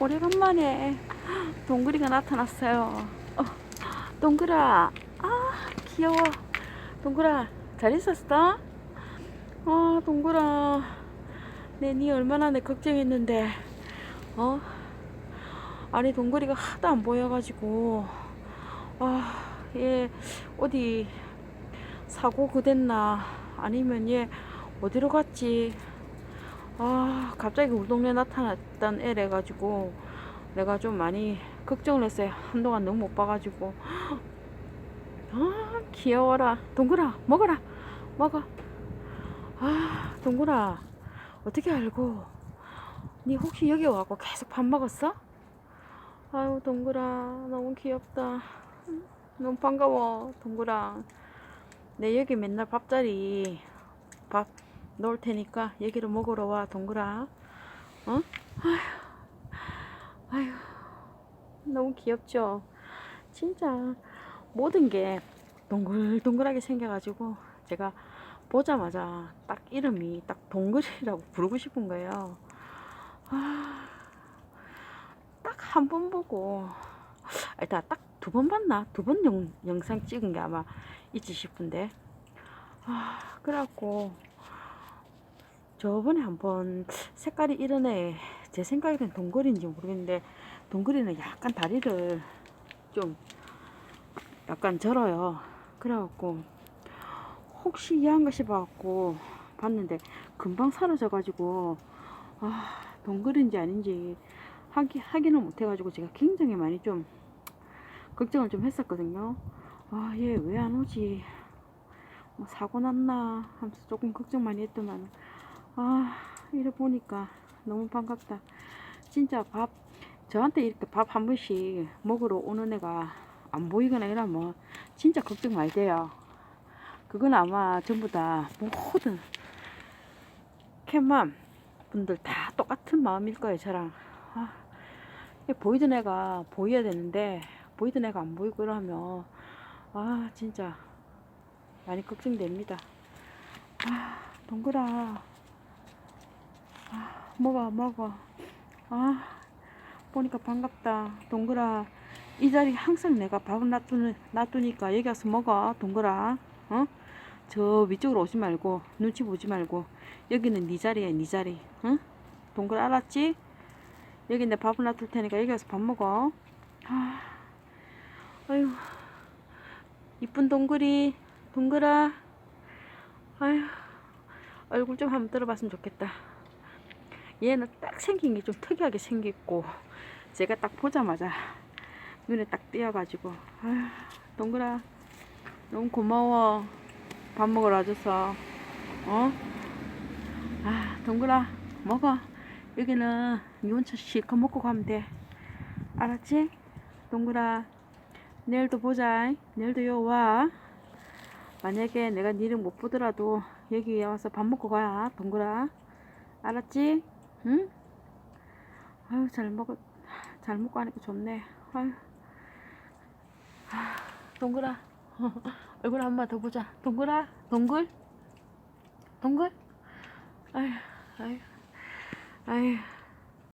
오래간만에 동그리가 나타났어요. 어, 동그라, 아 귀여워. 동그라 잘 있었어? 아 동그라, 내니 얼마나 내 걱정했는데, 어? 아니 동그리가 하도 안 보여가지고, 아 얘 어디 사고 그됐나 아니면 얘 어디로 갔지? 아, 갑자기 우리 동네 나타났던 애래 가지고 내가 좀 많이 걱정을 했어요. 한동안 너무 못 봐가지고. 아, 귀여워라. 동그라, 먹어라. 먹어. 아, 동그라. 어떻게 알고? 니 혹시 여기 와갖고 계속 밥 먹었어? 아유, 동그라. 너무 귀엽다. 너무 반가워, 동그라. 내 여기 맨날 밥자리 밥 넣을 테니까 여기로 먹으러 와 동그라. 어? 아휴 아휴 너무 귀엽죠? 진짜 모든 게 동글동글하게 생겨가지고 제가 보자마자 딱 이름이 딱 동글이라고 부르고 싶은 거예요. 아, 딱 한 번 보고 일단 딱 두 번 봤나? 두 번 영상 찍은 게 아마 있지 싶은데. 아 그래갖고 저번에 한번 색깔이 애제 생각에는 동글인지 모르겠는데 동글이는 약간 다리를 좀 약간 절어요. 그래갖고 혹시 이해한가 싶어갖고 봤는데 금방 사라져 가지고 아 동글인지 아닌지 하기, 확인을 못 해가지고 제가 굉장히 많이 좀 걱정을 좀 했었거든요. 아 얘 왜 안 오지? 뭐 사고 났나 하면서 조금 걱정 많이 했더만 아 이래 보니까 너무 반갑다. 진짜 밥 저한테 이렇게 밥 한 번씩 먹으러 오는 애가 안 보이거나 이러면 진짜 걱정 많이 돼요. 그건 아마 전부 다 모든 캣맘 분들 다 똑같은 마음일 거예요 저랑. 아, 보이던 애가 보여야 되는데 보이던 애가 안 보이고 이러면 아 진짜 많이 걱정됩니다. 아 동그라. 아, 먹어 먹어. 아 보니까 반갑다. 동그라 이 자리 항상 내가 밥을 놔두는, 놔두니까 여기 와서 먹어 동그라. 어? 저 위쪽으로 오지 말고 눈치 보지 말고 여기는 네 자리야 네 자리. 응? 동그라 알았지? 여기 내 밥을 놔둘 테니까 여기 와서 밥 먹어. 아, 아유. 이쁜 동그리 동그라. 아유. 얼굴 좀 한번 들어봤으면 좋겠다 얘는 딱 생긴 게 좀 특이하게 생겼고 제가 딱 보자마자 눈에 딱 띄어가지고 아휴 동그라 너무 고마워 밥 먹으러 와줘서 어? 아 동그라 먹어 여기는 니 혼자 실컷 먹고 가면 돼 알았지? 동그라 내일도 보자 내일도 요와 만약에 내가 니를 못 보더라도 여기 와서 밥 먹고 가 동그라 알았지? 응? 아유 잘 먹어 잘 먹고 하니까 좋네. 아유. 아, 동그라. 얼굴 한 번 더 보자. 동그라? 동글 동글 아유 아유. 아유